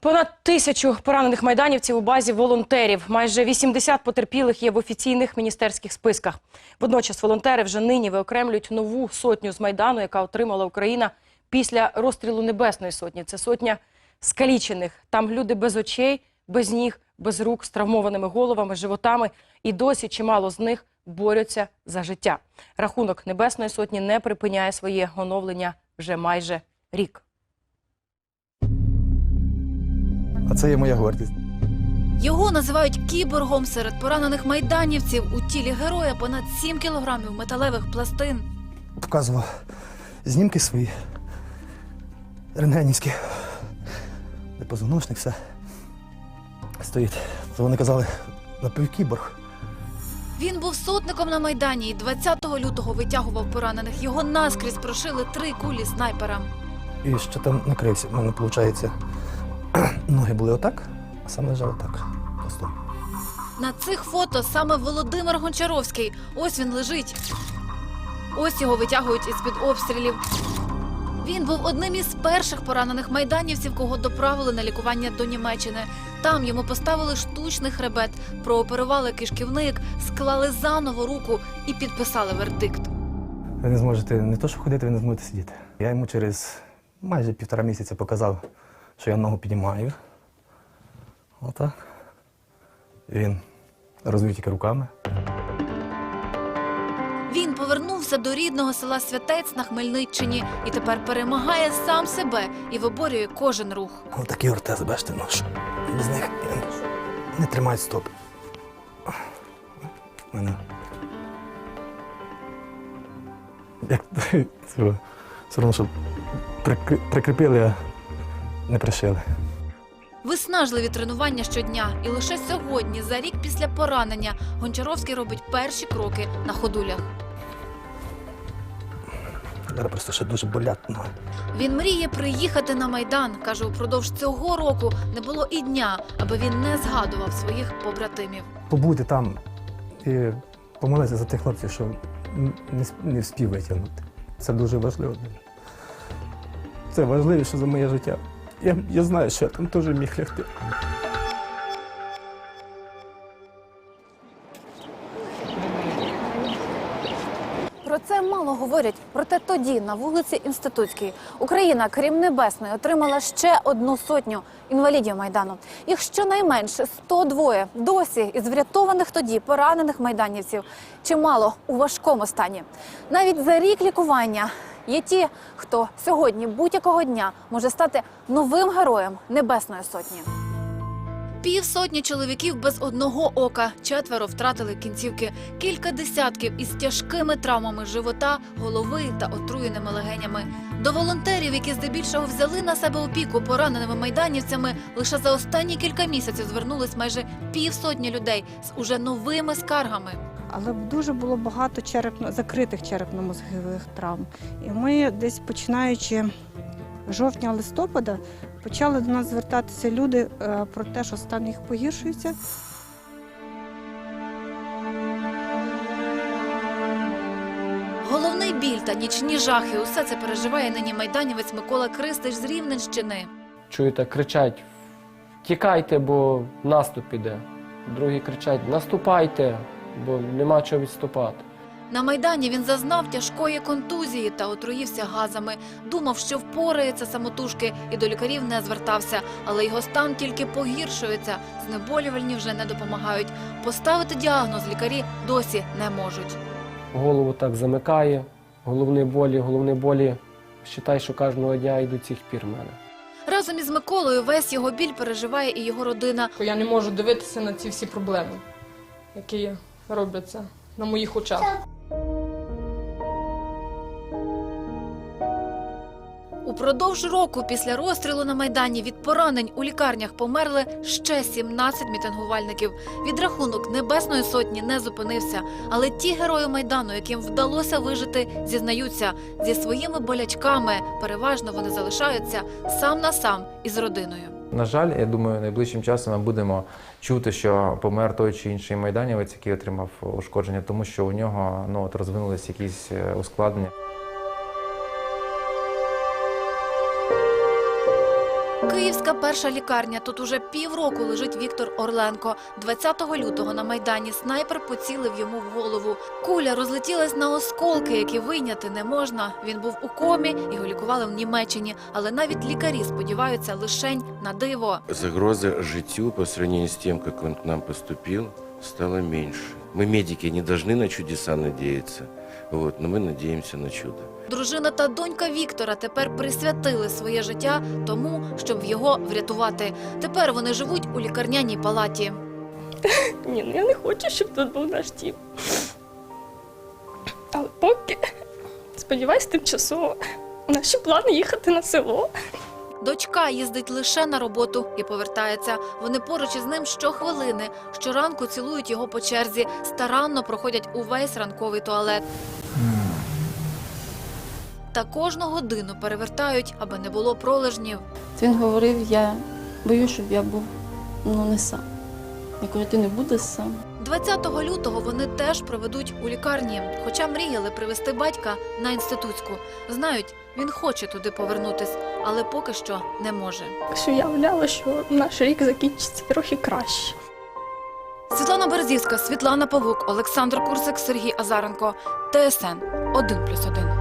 Понад тисячу поранених майданівців у базі волонтерів. Майже 80 потерпілих є в офіційних міністерських списках. Водночас волонтери вже нині виокремлюють нову сотню з майдану, яка отримала Україна після розстрілу Небесної сотні. Це сотня скалічених. Там люди без очей, без ніг, без рук, з травмованими головами, животами. І досі чимало з них борються за життя. Рахунок Небесної сотні не припиняє своє оновлення вже майже рік. А це є моя гордість. Його називають кіборгом серед поранених майданівців. У тілі героя понад 7 кілограмів металевих пластин. Показував знімки свої рентгенівські, де позвоночник все стоїть. То вони казали, напівкіборг. Він був сотником на майдані і 20 лютого витягував поранених. Його наскрізь прошили три кулі снайпера. І ще там накрився. У мене, виходить, ноги були отак, а сам лежав отак. Просто. На цих фото саме Володимир Гончаровський. Ось він лежить. Ось його витягують із-під обстрілів. Він був одним із перших поранених майданівців, кого доправили на лікування до Німеччини. Там йому поставили штучний хребет, прооперували кишківник, склали заново руку і підписали вердикт. Ви не зможете не то, що ходити, ви не зможете сидіти. Я йому через майже півтора місяця показав, що я ногу піднімаю. Отак. Він розвів тільки руками. Він повернувся до рідного села Святець на Хмельниччині і тепер перемагає сам себе і виборює кожен рух. Отакі ортези, бачите, ну що без них не тримають стоп. Мене. Як цього, все одно, що прикріпили, не пришили. Виснажливі тренування щодня, і лише сьогодні, за рік після поранення, Гончаровський робить перші кроки на ходулях. Зараз просто ще дуже болять ноги. Він мріє приїхати на майдан. каже, упродовж цього року не було і дня, аби він не згадував своїх побратимів. Побути там і помолитися за тих хлопців, що не, не витягнути. Це дуже важливо. Це важливіше за моє життя. Я, я знаю, що я там теж міг лягти. Про це мало говорять. Проте тоді, на вулиці Інститутській, Україна, крім небесної, отримала ще одну сотню інвалідів майдану. Їх щонайменше 102 досі із врятованих тоді поранених майданівців. Чимало у важкому стані. Навіть за рік лікування є ті, хто сьогодні будь-якого дня може стати новим героєм Небесної сотні. Півсотні чоловіків без одного ока, четверо втратили кінцівки, кілька десятків із тяжкими травмами живота, голови та отруєними легенями. До волонтерів, які здебільшого взяли на себе опіку пораненими майданівцями, лише за останні кілька місяців звернулись майже півсотні людей з уже новими скаргами. Але дуже було багато черепно закритих черепно-мозгових травм. І ми десь починаючи жовтня-листопада почали до нас звертатися люди е, про те, що стан їх погіршується. Головний біль та нічні жахи усе це переживає нині майданівець Микола Кристич з Рівненщини. чуєте, кричать: тікайте, бо наступ іде. Другі кричать: наступайте, бо нема чого відступати. На майдані він зазнав тяжкої контузії та отруївся газами. Думав, що впорається самотужки і до лікарів не звертався, але його стан тільки погіршується. Знеболювальні вже не допомагають. Поставити діагноз лікарі досі не можуть. Голову так замикає, головні болі, головні болі. Считай, що кожного дня йдуть цих пір в мене. Разом із Миколою весь його біль переживає і його родина. Я не можу дивитися на ці всі проблеми, які робляться на моїх очах. Упродовж року після розстрілу на майдані від поранень у лікарнях померли ще 17 мітингувальників. Відрахунок небесної сотні не зупинився. Але ті герої майдану, яким вдалося вижити, зізнаються зі своїми болячками. Переважно вони залишаються сам на сам із родиною. На жаль, я думаю, найближчим часом ми будемо чути, що помер той чи інший майданівець, який отримав ушкодження, тому що у нього ну от розвинулись якісь е, ускладнення. Київська перша лікарня. Тут уже півроку лежить Віктор Орленко. 20 лютого на майдані снайпер поцілив йому в голову. Куля розлетілась на осколки, які вийняти не можна. Він був у комі, його лікували в Німеччині, але навіть лікарі сподіваються лишень на диво. Загроза житию по сравнению с тем, как он к нам поступил, стала меньше. Мы, медики, не должны на чудеса надеяться, вот, но мы надеемся на чудо. Дружина та донька Віктора тепер присвятили своє життя тому, щоб його врятувати. Тепер вони живуть у лікарняній палаті. Ні, ну я не хочу, щоб тут був наш дім. Але поки, сподіваюсь, тимчасово. Наші плани їхати на село. Дочка їздить лише на роботу і повертається. Вони поруч із ним щохвилини. Щоранку цілують його по черзі, старанно проходять увесь ранковий туалет. Та кожну годину перевертають, аби не було пролежнів. Він говорив, я боюсь, щоб я був ну, не сам. Я кажу, ти не будеш сам. 20 лютого вони теж проведуть у лікарні, хоча мріяли привезти батька на інститутську. Знають, він хоче туди повернутись, але поки що не може. Що я уявляла, що наш рік закінчиться трохи краще. Світлана Березівська, Світлана Павук, Олександр Курсик, Сергій Азаренко. ТСН 1+,1.